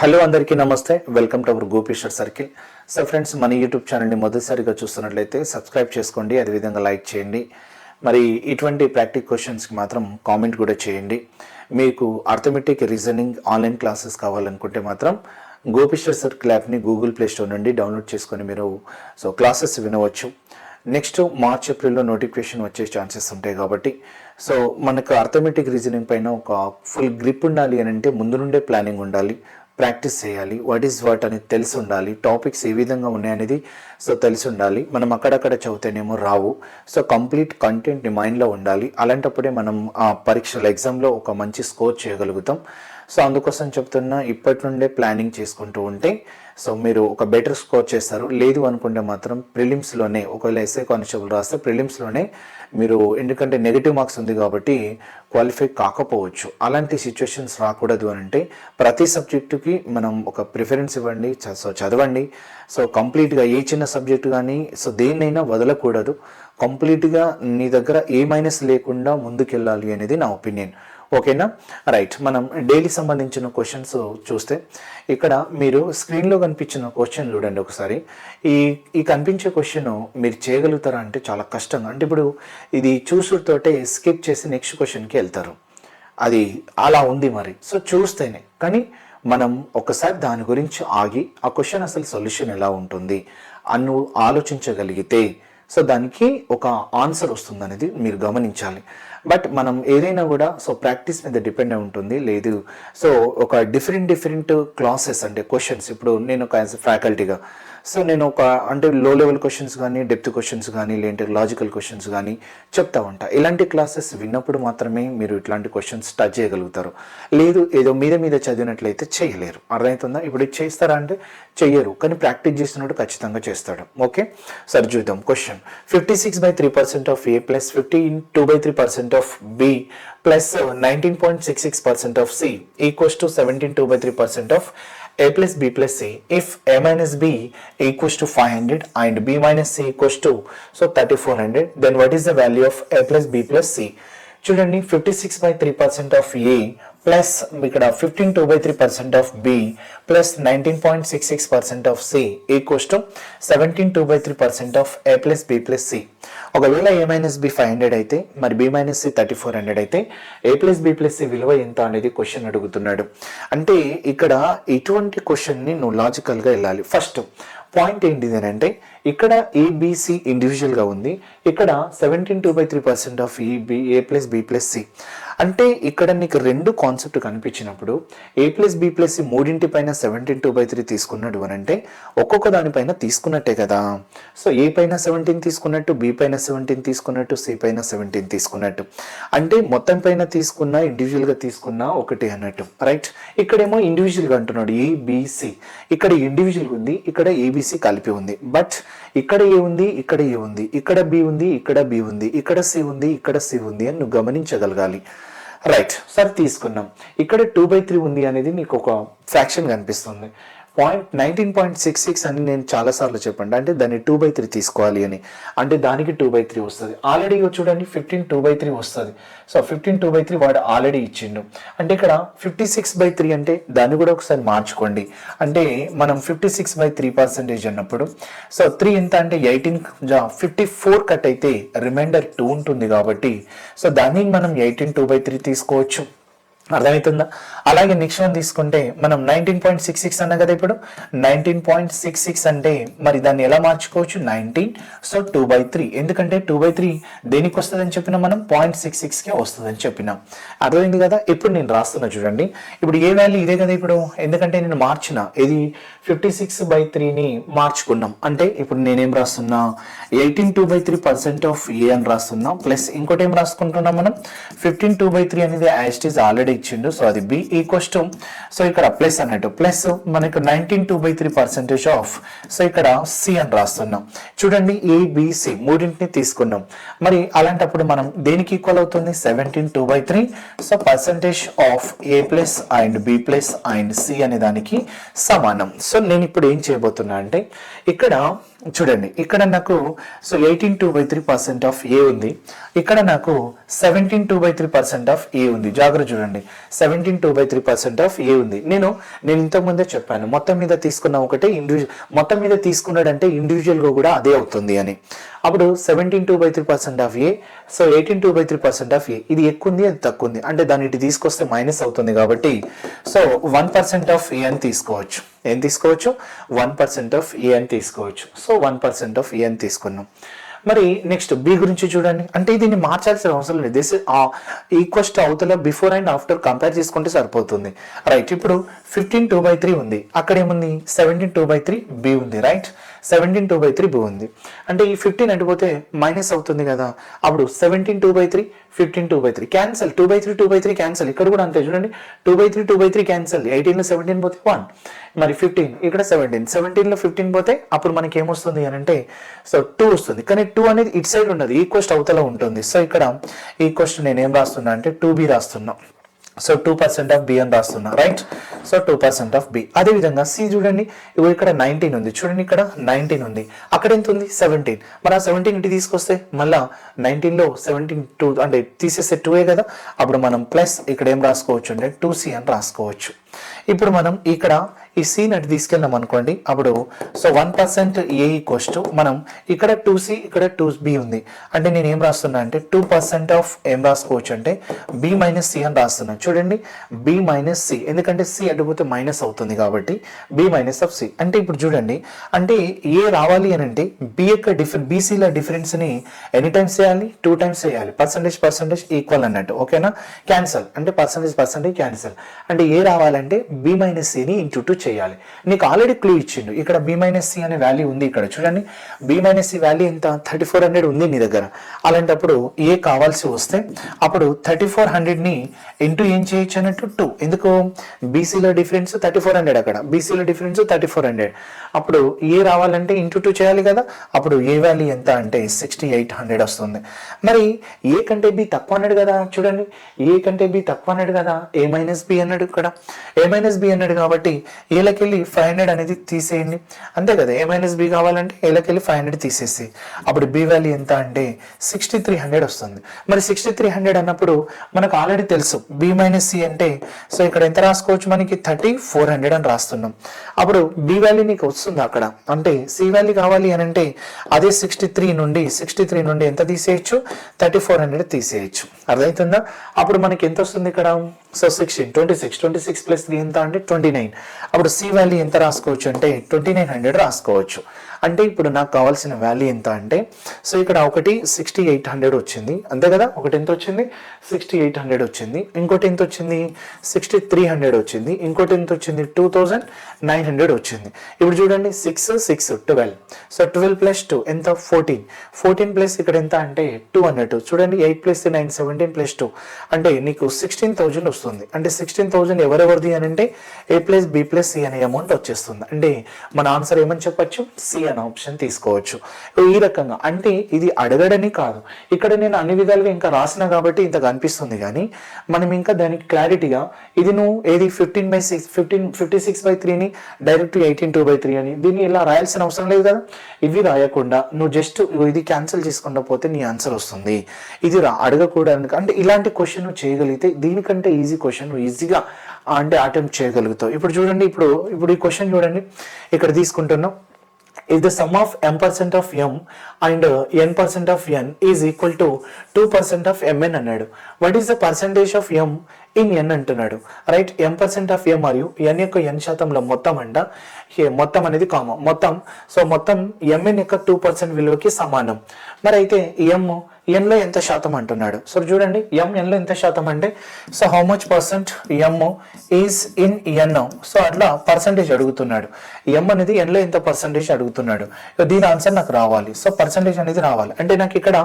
Hello అందరికీ నమస్తే. Welcome to our Gopishwar circle so friends మన యూట్యూబ్ ఛానల్ని మొదటిసారిగా చూస్తున్నట్లయితే సబ్స్క్రైబ్ చేసుకోండి అదేవిధంగా లైక్ చేయండి. మరి ఇటువంటి ప్రాక్టిక్ క్వశ్చన్స్కి మాత్రం కామెంట్ కూడా చేయండి. మీకు అర్థమెటిక్ రీజనింగ్ ఆన్లైన్ క్లాసెస్ కావాలనుకుంటే మాత్రం గోపీశ్వర్ సర్కిల్ యాప్ని గూగుల్ ప్లే స్టోర్ నుండి డౌన్లోడ్ చేసుకొని మీరు సో క్లాసెస్ వినవచ్చు. నెక్స్ట్ మార్చ్ ఏప్రిల్లో నోటిఫికేషన్ వచ్చే ఛాన్సెస్ ఉంటాయి కాబట్టి. సో మనకు అర్థమెటిక్ రీజనింగ్ పైన ఒక ఫుల్ గ్రిప్ ఉండాలి అని అంటే ముందు నుండే ప్లానింగ్ ఉండాలి. ప్రాక్టీస్ చేయాలి. వాట్ ఈస్ వాట్ అనేది తెలిసి ఉండాలి. టాపిక్స్ ఏ విధంగా ఉన్నాయనేది సో తెలిసి ఉండాలి. మనం అక్కడక్కడ చదివితేనేమో రావు. సో కంప్లీట్ కంటెంట్ని మైండ్లో ఉండాలి. అలాంటప్పుడే మనం ఆ పరీక్షల ఎగ్జామ్లో ఒక మంచి స్కోర్ చేయగలుగుతాం. సో అందుకోసం చెప్తున్నా ఇప్పటి నుండే ప్లానింగ్ చేసుకుంటూ ఉంటే సో మీరు ఒక బెటర్ స్కోర్ చేస్తారు. లేదు అనుకుంటే మాత్రం ప్రిలిమ్స్లోనే ఒకవేళ ఎస్ఏ కానిస్టేబుల్ రాస్తే ప్రిలిమ్స్లోనే మీరు ఎందుకంటే నెగిటివ్ మార్క్స్ ఉంది కాబట్టి క్వాలిఫై కాకపోవచ్చు. అలాంటి సిచ్యువేషన్స్ రాకూడదు అని అంటే ప్రతి సబ్జెక్టుకి మనం ఒక ప్రిఫరెన్స్ ఇవ్వండి చ- సో చదవండి. సో కంప్లీట్గా ఏ చిన్న సబ్జెక్టు కానీ సో దేన్నైనా వదలకూడదు. కంప్లీట్గా నీ దగ్గర ఏ మైనస్ లేకుండా ముందుకెళ్ళాలి అనేది నా ఒపీనియన్. ఓకేనా? రైట్. మనం డైలీ సంబంధించిన క్వశ్చన్స్ చూస్తే ఇక్కడ మీరు స్క్రీన్లో కనిపించిన క్వశ్చన్ చూడండి ఒకసారి. ఈ ఈ కనిపించే క్వశ్చన్ మీరు చేయగలుగుతారా అంటే చాలా కష్టంగా అంటే ఇప్పుడు ఇది చూసుడుతోటే స్కిప్ చేసి నెక్స్ట్ క్వశ్చన్కి వెళ్తారు. అది అలా ఉంది మరి. సో చూస్తేనే. కానీ మనం ఒకసారి దాని గురించి ఆగి ఆ క్వశ్చన్ అసలు సొల్యూషన్ ఎలా ఉంటుంది అన్ను ఆలోచించగలిగితే సో దానికి ఒక ఆన్సర్ వస్తుంది అనేది మీరు గమనించాలి. బట్ మనం ఏదైనా కూడా సో ప్రాక్టీస్ మీద డిపెండ్ అయి ఉంటుంది. లేదు సో ఒక డిఫరెంట్ డిఫరెంట్ క్లాసెస్ అంటే క్వశ్చన్స్. ఇప్పుడు నేను ఒక యాజ్ ఫ్యాకల్టీగా సో నేను ఒక అంటే లో లెవెల్ క్వశ్చన్స్ కానీ డెప్త్ క్వశ్చన్స్ కానీ లేదంటే లాజికల్ క్వశ్చన్స్ కానీ చెప్తా ఉంటా. ఇలాంటి క్లాసెస్ విన్నప్పుడు మాత్రమే మీరు ఇట్లాంటి క్వశ్చన్స్ టచ్ చేయగలుగుతారు. లేదు ఏదో మీద మీద చదివినట్లయితే చేయలేరు. అర్థమవుతుందా? ఇప్పుడు చేస్తారా అంటే చెయ్యరు. కానీ ప్రాక్టీస్ చేస్తున్నట్టు ఖచ్చితంగా చేస్తాడు. ఓకే? సరే చూద్దాం. Question fifty six by three percent of A plus fifty two by three percent of B plus nineteen point six six percent of C equals to seventeen two by three percent of a plus b plus c if a minus b equals to 500 and b minus c equals to so 3400 then what is the value of a plus b plus c చూడండి fifty six by three percent of A Plus ఇక్కడ fifteen two by three percent of B plus nineteen point six six percent of C equals to seventeen two by three percent of A plus B plus C ఒకవేళ A minus B five hundred అయితే మరి B minus C thirty four hundred అయితే A plus B plus C విలువ ఎంత అనేది question అడుగుతున్నాడు. అంటే ఇక్కడ ఇటువంటి క్వశ్చన్ని నువ్వు లాజికల్గా వెళ్ళాలి. ఫస్ట్ పాయింట్ ఏంటిది అంటే ఇక్కడ ఏబిసి ఇండివిజువల్గా ఉంది. ఇక్కడ seventeen two by three percent of EB A plus B plus C అంటే ఇక్కడ నీకు రెండు కాన్సెప్ట్ కనిపించినప్పుడు A plus B plus C మూడింటి పైన సెవెంటీన్ టూ బై త్రీ తీసుకున్నాడు అని అంటే ఒక్కొక్క దానిపైన తీసుకున్నట్టే కదా. సో ఏ పైన సెవెంటీన్ తీసుకున్నట్టు బి పైన సెవెంటీన్ తీసుకున్నట్టు సి పైన సెవెంటీన్ తీసుకున్నట్టు. అంటే మొత్తం పైన తీసుకున్న ఇండివిజువల్గా తీసుకున్న ఒకటి అన్నట్టు. రైట్ ఇక్కడేమో ఇండివిజువల్గా అంటున్నాడు ఏబిసి ఇక్కడ ఇండివిజువల్ ఉంది ఇక్కడ ఏబిసి కలిపి ఉంది. బట్ ఇక్కడ ఏ ఉంది ఇక్కడ ఏ ఉంది? ఇక్కడ బి ఉంది ఇక్కడ బి ఉంది. ఇక్కడ సి ఉంది ఇక్కడ సి ఉంది అని నువ్వు గమనించగలగాలి. రైట్ సరే తీసుకున్నాం ఇక్కడ టూ బై త్రీ ఉంది అనేది నీకు ఒక ఫ్యాక్షన్ కనిపిస్తుంది. Point nineteen point six six అని నేను చాలాసార్లు చెప్పండి. అంటే దాన్ని టూ బై త్రీ తీసుకోవాలి అని. అంటే దానికి టూ బై త్రీ వస్తుంది. ఆల్రెడీ చూడండి ఫిఫ్టీన్ టూ బై త్రీ వస్తుంది. So fifteen two by three వాడు ఆల్రెడీ ఇచ్చిండు. అంటే ఇక్కడ ఫిఫ్టీ సిక్స్ బై త్రీ అంటే దాన్ని కూడా ఒకసారి మార్చుకోండి. అంటే మనం fifty six by three percentage అన్నప్పుడు సో త్రీ ఎంత అంటే ఎయిటీన్ ఫిఫ్టీ ఫోర్ కట్ అయితే రిమైండర్ టూ ఉంటుంది కాబట్టి సో దాన్ని మనం ఎయిటీన్ టూ బై త్రీ తీసుకోవచ్చు. అర్థమవుతుందా? అలాగే నెక్స్ట్ వన్ తీసుకుంటే మనం నైన్టీన్ పాయింట్ సిక్స్ సిక్స్ అన్న కదా ఇప్పుడు. నైన్టీన్ పాయింట్ సిక్స్ సిక్స్ అంటే మరి దాన్ని ఎలా మార్చుకోవచ్చు? Nineteen so two by three ఎందుకంటే టూ బై త్రీ దేనికి వస్తుందని చెప్పినా మనం? పాయింట్ సిక్స్ సిక్స్కే వస్తుందని చెప్పినాం. అర్థమైంది కదా? ఇప్పుడు నేను రాస్తున్నా చూడండి. ఇప్పుడు ఏ వాల్యూ ఇదే కదా ఇప్పుడు? ఎందుకంటే నేను మార్చిన. ఇది ఫిఫ్టీ సిక్స్ బై త్రీని మార్చుకున్నాం. అంటే ఇప్పుడు నేనేం రాస్తున్నా? Eighteen two by three percent of A అని రాస్తున్నా. ప్లస్ ఇంకోటి ఏం రాసుకుంటున్నాం మనం? ఫిఫ్టీన్ టూ బై త్రీ అనేది యాస్టీస్ ఆల్రెడీ ఇచ్చిండు. సో అది బి ఈ టు సో ఇక్కడ ప్లస్ అన్నట్టు. ప్లస్ మనకు nineteen two by three percentage of so ఇక్కడ సి అని రాస్తున్నాం. చూడండి ఏబిసి మూడింటిని తీసుకున్నాం. మరి అలాంటప్పుడు మనం దేనికి ఈక్వల్ అవుతుంది? Seventeen two by three so percentage of A plus and B plus and C అనే దానికి సమానం. సో నేను ఇప్పుడు ఏం చేయబోతున్నా అంటే ఇక్కడ చూడండి ఇక్కడ నాకు so eighteen two by three percent of A ఉంది. ఇక్కడ నాకు seventeen two by three percent of A ఉంది. జాగ్రత్త చూడండి seventeen two by three percent of A ఉంది. నేను నేను ఇంతకుముందే చెప్పాను మొత్తం మీద తీసుకున్న ఒకటే ఇండివిజువల్ మొత్తం మీద తీసుకున్నాడంటే ఇండివిజువల్గా కూడా అదే అవుతుంది అని. అప్పుడు seventeen two by three percent of A so eighteen two by three percent of A ఇది ఎక్కువ ఉంది అది తక్కువ ఉంది అంటే దాన్ని ఇటు తీసుకొస్తే మైనస్ అవుతుంది కాబట్టి so one percent of A అని తీసుకోవచ్చు. ఏం తీసుకోవచ్చు? వన్ పర్సెంట్ ఆఫ్ ఏ అని తీసుకోవచ్చు. So one percent of A అని తీసుకున్నాం. మరి నెక్స్ట్ బి గురించి చూడండి. అంటే దీన్ని మార్చాల్సిన అవసరం లేదు. దిస్ ఈక్వల్స్ టు అవతల బిఫోర్ అండ్ ఆఫ్టర్ కంపేర్ చేసుకుంటే సరిపోతుంది. రైట్ ఇప్పుడు ఫిఫ్టీన్ టూ బై త్రీ ఉంది. అక్కడ ఏముంది? Seventeen two by three B ఉంది. Right seventeen two by three B ఉంది అంటే ఈ ఫిఫ్టీన్ అటుపోతే మైనస్ అవుతుంది కదా. అప్పుడు seventeen two by three fifteen two by three cancel two by three two by three cancel ఇక్కడ కూడా అంతే చూడండి. Two by three two by three cancel ఎయిటీన్లో సెవెంటీన్ పోతే వన్ మరి ఫిఫ్టీన్ ఇక్కడ సెవెంటీన్ సెవెంటీన్లో ఫిఫ్టీన్ పోతే అప్పుడు మనకి ఏమొస్తుంది అని అంటే సో టూ వస్తుంది. కానీ టూ అనేది ఇట్ సైడ్ ఉండదు. ఈ క్వశ్చన్ అవతల ఉంటుంది. సో ఇక్కడ ఈ క్వశ్చన్ నేను ఏం రాస్తున్నా అంటే టూ బి రాస్తున్నా. So two percent of B అని రాస్తున్నా right so two percent of B అదేవిధంగా సి చూడండి ఇవి ఇక్కడ నైన్టీన్ ఉంది. చూడండి ఇక్కడ నైన్టీన్ ఉంది. అక్కడ ఎంత ఉంది? సెవెంటీన్ మరి ఆ సెవెంటీన్ ఇంటి తీసుకొస్తే మళ్ళా నైన్టీన్లో సెవెంటీన్ టూ అంటే తీసేస్తే టూ కదా? అప్పుడు మనం ప్లస్ ఇక్కడ ఏం రాసుకోవచ్చు అంటే టూ సి అని రాసుకోవచ్చు. ఇప్పుడు మనం ఇక్కడ ఈ సి అటు తీసుకెళ్ళాం అనుకోండి. అప్పుడు so one percent A cost to మనం ఇక్కడ టూ సి ఇక్కడ టూ బి ఉంది. అంటే నేను ఏం రాస్తున్నా అంటే టూ పర్సెంట్ ఆఫ్ ఏం రాసుకోవచ్చు అంటే బి మైనస్ సి అని రాస్తున్నాను చూడండి బి మైనస్ సి ఎందుకంటే సి అడ్డుపోతే మైనస్ అవుతుంది కాబట్టి బి మైనస్ ఆఫ్ సి అంటే ఇప్పుడు చూడండి అంటే ఏ రావాలి అని అంటే బి యొక్క డిఫరెన్ బీసీల డిఫరెన్స్ని ఎనీ టైమ్స్ చేయాలి? టూ టైమ్స్ చేయాలి. పర్సంటేజ్ పర్సంటేజ్ ఈక్వల్ అన్నట్టు. ఓకేనా క్యాన్సల్ అంటే పర్సంటేజ్ పర్సంటేజ్ క్యాన్సల్ అంటే ఏ రావాలంటే బి మైనస్ సిని ఇంటూ టూ చేయాలి. నీకు ఆల్రెడీ క్లూ ఇచ్చిండు. ఇక్కడ బి మైనస్ సి అనే వాల్యూ ఉంది ఇక్కడ. చూడండి. బి మైనస్ సి వాల్యూ ఎంత? థర్టీ ఫోర్ హండ్రెడ్ ఉంది నీ దగ్గర. అలాంటప్పుడు ఏ కావాల్సి వస్తే అప్పుడు థర్టీ ఫోర్ హండ్రెడ్ని ఇంటూ ఏం చేయొచ్చు అన్నట్టు? టూ ఎందుకు? బీసీలో డిఫరెన్స్ థర్టీ ఫోర్ హండ్రెడ్ అక్కడ. బీసీలో డిఫరెన్స్ థర్టీ ఫోర్ హండ్రెడ్ అప్పుడు ఏ రావాలంటే ఇంటూ టూ చేయాలి కదా. అప్పుడు ఏ వాల్యూ ఎంత అంటే సిక్స్టీ ఎయిట్ హండ్రెడ్ వస్తుంది. మరి ఏ కంటే బి తక్కువ అన్నాడు కదా. చూడండి. ఏ కంటే బి తక్కువ అన్నాడు కదా. ఏ మైనస్ బి అన్నాడు ఇక్కడ. ఏ మైనస్ బి అన్నాడు కాబట్టి ఏలకి వెళ్ళి ఫైవ్ హండ్రెడ్ అనేది తీసేయండి. అంతే కదా ఏ మైనస్ బి కావాలంటే ఏలకి వెళ్ళి ఫైవ్ హండ్రెడ్ తీసేసి అప్పుడు బి వాల్యూ ఎంత అంటే సిక్స్టీ త్రీ హండ్రెడ్ వస్తుంది. మరి సిక్స్టీ త్రీ హండ్రెడ్ అన్నప్పుడు మనకు ఆల్రెడీ తెలుసు బి మైనస్ సి అంటే సో ఇక్కడ ఎంత రాసుకోవచ్చు మనకి? థర్టీ ఫోర్ హండ్రెడ్ అని రాస్తున్నాం. అప్పుడు బి వాల్యూ నీకు వస్తుంది అక్కడ. అంటే సి వాల్యూ కావాలి అని అంటే అదే సిక్స్టీ త్రీ నుండి సిక్స్టీ త్రీ నుండి ఎంత తీసేయచ్చు? థర్టీ ఫోర్ హండ్రెడ్ తీసేయచ్చు. అర్థమవుతుందా? అప్పుడు మనకి ఎంత వస్తుంది ఇక్కడ? So sixteen twenty six twenty six plus three ఎంత? అంటే ట్వంటీ నైన్. అప్పుడు సి వాల్యూ ఎంత రాసుకోవచ్చు అంటే ట్వంటీ నైన్ హండ్రెడ్ రాసుకోవచ్చు. అంటే ఇప్పుడు నాకు కావాల్సిన వాల్యూ ఎంత అంటే సో ఇక్కడ ఒకటి సిక్స్టీ ఎయిట్ హండ్రెడ్ వచ్చింది. అంతే కదా? ఒకటి ఎంత వచ్చింది? సిక్స్టీ ఎయిట్ హండ్రెడ్ వచ్చింది. ఇంకోటి ఎంత వచ్చింది? సిక్స్టీ త్రీ హండ్రెడ్ వచ్చింది. ఇంకోటి ఎంత వచ్చింది? టూ థౌజండ్ నైన్ హండ్రెడ్ వచ్చింది. ఇప్పుడు చూడండి six six twelve so twelve plus two ఎంత? ఫోర్టీన్ ఫోర్టీన్ ప్లస్ ఇక్కడ ఎంత అంటే టూ అన్నట్టు చూడండి eight plus nine seventeen plus two అంటే నీకు సిక్స్టీన్ థౌజండ్ వస్తుంది. అంటే సిక్స్టీన్ థౌజండ్ ఎవరెవరిది అని అంటే A plus B plus C అనే అమౌంట్ వచ్చేస్తుంది. అంటే మన ఆన్సర్ ఏమని చెప్పొచ్చు? సి అనే ఆప్షన్ తీసుకోవచ్చు. ఈ రకంగా. అంటే ఇది అడగడని కాదు. ఇక్కడ నేను అన్ని విధాలుగా ఇంకా రాసిన కాబట్టి ఇంత కనిపిస్తుంది కానీ మనం ఇంకా దానికి క్లారిటీగా ఇది నువ్వు ఏది fifteen by six fifteen fifty six by త్రీని direct eighteen two by three అని దీన్ని ఇలా రాయాల్సిన అవసరం లేదు కదా? ఇవి రాయకుండా నువ్వు జస్ట్ ఇది క్యాన్సిల్ చేసుకుండా పోతే నీ ఆన్సర్ వస్తుంది. ఇది రా అడగకూడదు. అంటే ఇలాంటి క్వశ్చన్ నువ్వు చేయగలిగితే దీనికంటే ఈజీ క్వశ్చన్ నువ్వు ఈజీగా అంటే అటెంప్ట్ చేయగలుగుతావు. ఇప్పుడు చూడండి ఇప్పుడు ఇప్పుడు ఈ క్వశ్చన్ చూడండి. ఇక్కడ తీసుకుంటున్నాం. If the sum of m percent of m and uh, n percent of n is equal to 2 percent of mn అన్నాడు what is the percentage of m in N అంటున్నాడు. Right M percent of M మరియు N యొక్క ఎన్ శాతంలో మొత్తం అంట. మొత్తం అనేది common మొత్తం. సో మొత్తం ఎంఎన్ యొక్క టూ పర్సెంట్ విలువకి సమానం. మరి అయితే ఎమ్ ఎన్లో ఎంత శాతం అంటున్నాడు? సో చూడండి. ఎం ఎన్లో ఎంత శాతం అంటే so how much percent M is in N so అట్లా పర్సంటేజ్ అడుగుతున్నాడు. ఎం అనేది ఎన్లో ఎంత పర్సంటేజ్ అడుగుతున్నాడు? దీని ఆన్సర్ నాకు రావాలి. సో పర్సంటేజ్ అనేది రావాలి. అంటే నాకు ఇక్కడ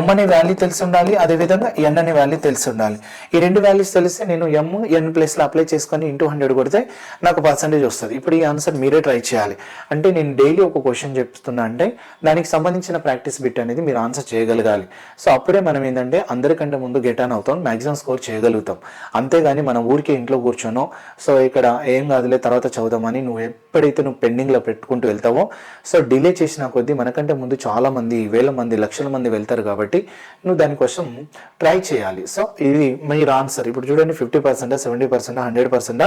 ఎం అనే వాల్యూ తెలిసి ఉండాలి అదేవిధంగా ఎన్ అనే వాల్యూ తెలిసి ఉండాలి. ఈ రెండు వాల్యూస్ తెలిస్తే నేను ఎమ్ ఎన్ ప్లేస్లో అప్లై చేసుకొని ఇంటూ హండ్రెడ్ కొడితే నాకు పర్సంటేజ్ వస్తుంది. ఇప్పుడు ఈ ఆన్సర్ మీరే ట్రై చేయాలి. అంటే నేను డైలీ ఒక క్వశ్చన్ చెప్తున్నా అంటే దానికి సంబంధించిన ప్రాక్టీస్ బిట్ అనేది మీరు ఆన్సర్ చేయగలగాలి. సో అప్పుడే మనం ఏంటంటే అందరికంటే ముందు గెట్ ఆన్ అవుతాం మ్యాక్సిమం స్కోర్ చేయగలుగుతాం. అంతేగాని మనం ఊరికే ఇంట్లో కూర్చోనో సో ఇక్కడ ఏం కాదులే తర్వాత చదువుదామని నువ్వు ఎప్పుడైతే నువ్వు పెండింగ్లో పెట్టుకుంటూ వెళ్తావో సో డిలే చేసిన కొద్దీ మనకంటే ముందు చాలా మంది వేల మంది లక్షల మంది వెళ్తారు కాబట్టి నువ్వు దానికోసం ట్రై చేయాలి. సో ఇది మీరు ఆన్సర్ ఇప్పుడు చూడండి fifty percent seventy percent hundred percent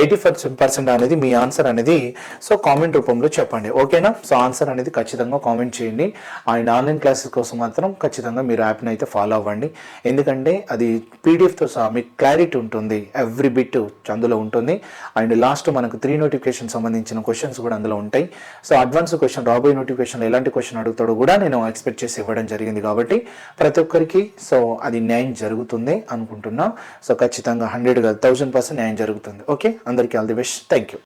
eighty percent అనేది మీ ఆన్సర్ అనేది. సో కామెంట్ రూపంలో చెప్పండి. ఓకేనా సో ఆన్సర్ అనేది ఖచ్చితంగా కామెంట్ చేయండి. అండ్ ఆన్లైన్ క్లాసెస్ కోసం మాత్రం ఖచ్చితంగా మీరు యాప్ని అయితే ఫాలో అవ్వండి. ఎందుకంటే అది పీడిఎఫ్తో సహా మీకు క్లారిటీ ఉంటుంది. ఎవ్రీ బిట్ అందులో ఉంటుంది. అండ్ లాస్ట్ మనకు త్రీ నోటిఫికేషన్ సంబంధించిన క్వశ్చన్స్ కూడా అందులో ఉంటాయి. సో అడ్వాన్స్ క్వశ్చన్ రాబోయే నోటిఫికేషన్ ఎలాంటి క్వశ్చన్ అడుగుతాడో కూడా నేను ఎక్స్పెక్ట్ చేసి ఇవ్వడం జరిగింది కాబట్టి ప్రతి ఒక్కరికి సో అది న్యాయం జరుగుతుంది అనుకుంటున్నా. సో ఖచ్చితంగా హండ్రెడ్ థౌసండ్ పర్సెంట్ న్యాయం జరుగుతుంది. ఓకే? అందరికీ all the best. Thank you